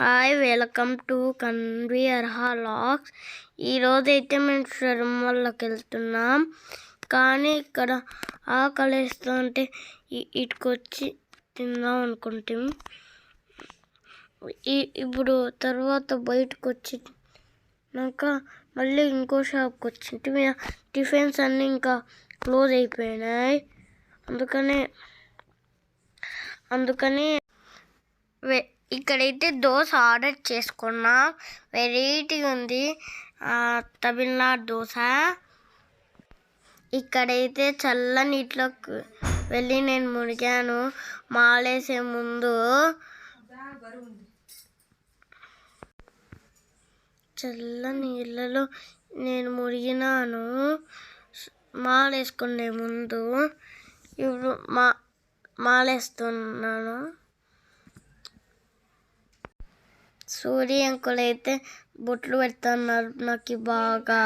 Hi welcome to Kanvi Arha vlogs ఈరోజైతే మేము షర్మల్లోకి వెళ్తున్నాం. కానీ ఇక్కడ ఆకలిస్తుంటే ఇటుకొచ్చి తిందాం అనుకుంటాం. ఇప్పుడు తర్వాత బయటకు వచ్చినాక మళ్ళీ ఇంకో షాప్కి వచ్చింటి టిఫిన్స్ అన్నీ ఇంకా క్లోజ్ అయిపోయినాయి. అందుకనే అందుకని వే ఇక్కడైతే దోశ ఆర్డర్ చేసుకున్నా. వెరైటీ ఉంది. తమిళనాడు దోశ. ఇక్కడైతే చల్ల నీటిలోకి వెళ్ళి నేను మునిగాను. మాలేసే ముందు. చల్ల నీళ్ళలో నేను మునిగినాను. మాలేసుకునే ముందు. ఇప్పుడు మా మాలేస్తున్నాను. సూర్య అంకుల్ అయితే బొట్లు పెడుతున్నారు. నాకు బాగా.